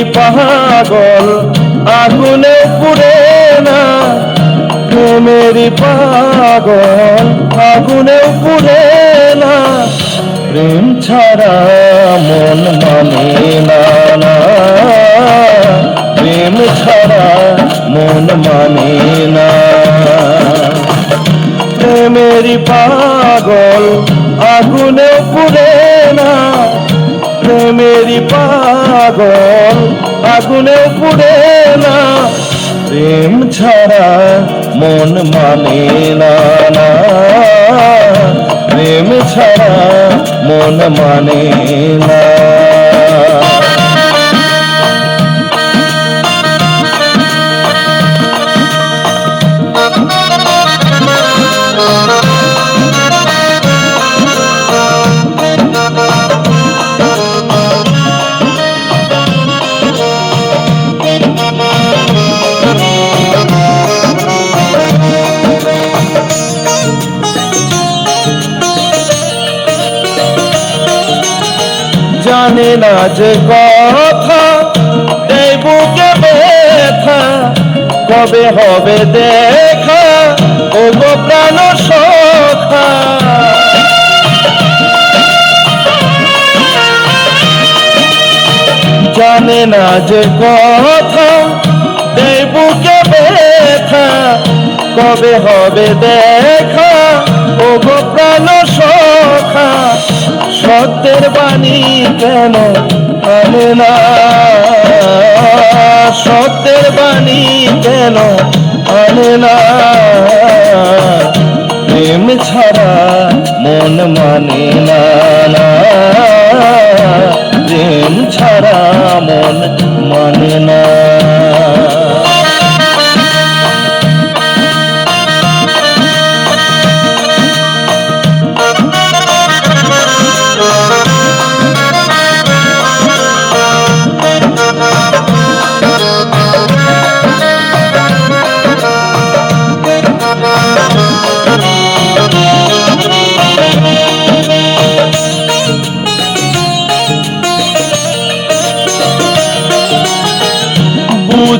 পাগল, আগুনে পুড়ে না। প্রেমেরই পাগল, আগুনে পুড়ে না। প্রেম ছাড়া মন মানে না প্রেম ছাড়া মন মানে না। প্রেমেরই পাগল, আগুনে পুড়ে না। প্রেমেরই পাগল আগুনে পুড়ে না। প্রেম ছাড়া মন মানে না। প্রেম ছাড়া মন মানে না। জানে না যে কথা, এই বুকে ব্যথা, কবে হবে দেখা ও গো প্রাণ সখা। জানে না যে কথা, এই বুকে ব্যথা, কবে হবে দেখা ও গো প্রাণ সখা। সত্যের বাণী কেন আনে না? সত্যের বাণী কেন আনে না? প্রেম ছাড়া মন মানে না।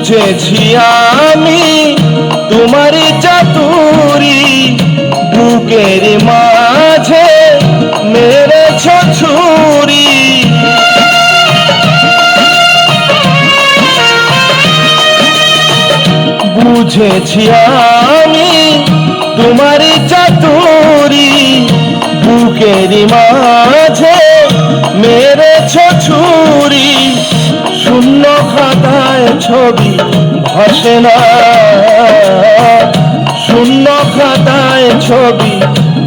বুঝেছি আমি তোমারই চাতুরি বুকের মাঝে মেরেছ ছুরি। বুঝেছি আমি তোমারই চাতুরি ছবি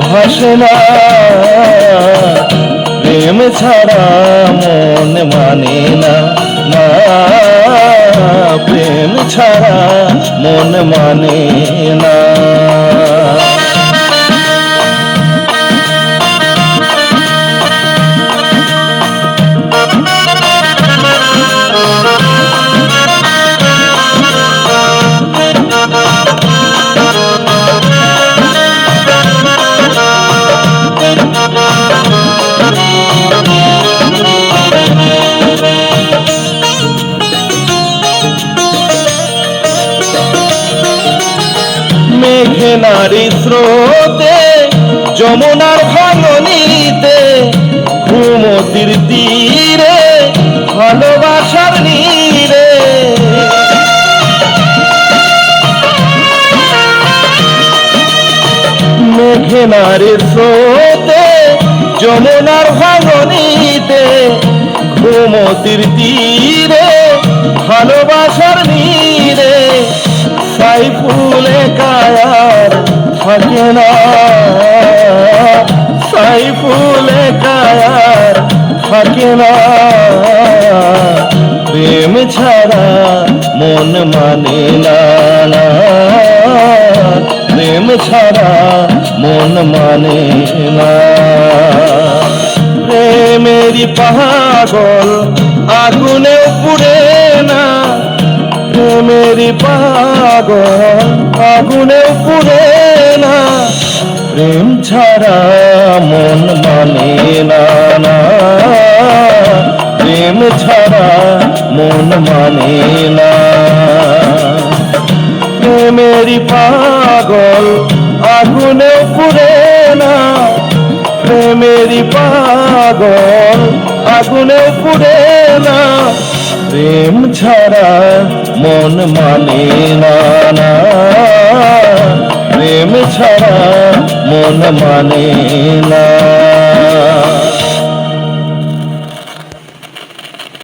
ভাসে না প্রেম ছাড়া মন মানে না না। প্রেম ছাড়া মন মানে না। মেঘে নারী স্রোতে, যমুনার ভাঙনিতে, ঘুমতির তীরে, ভালোবাসার নীরে। মেঘে নারী স্রোতে, যমুনার ভাঙনিতে, ঘুমতির তীরে, ভালোবাসার থাকে না সাই ফুলে কায়ার থাকে প্রেম ছাড়া মন মানে না প্রেম ছাড়া মন মানে না। প্রেমেরই পাগল আগুনে পুড়ে না। প্রেমেরই পাগল আগুনে প্রেম ছাড়া মন মানে না প্রেম ছাড়া মন মানে না। প্রেমেরই পাগল আগুনে পুরে না। প্রেমেরই পাগল আগুনে পুরে না। প্রেম ছাড়া মন মানে না। প্রেম ছাড়া মন মানে না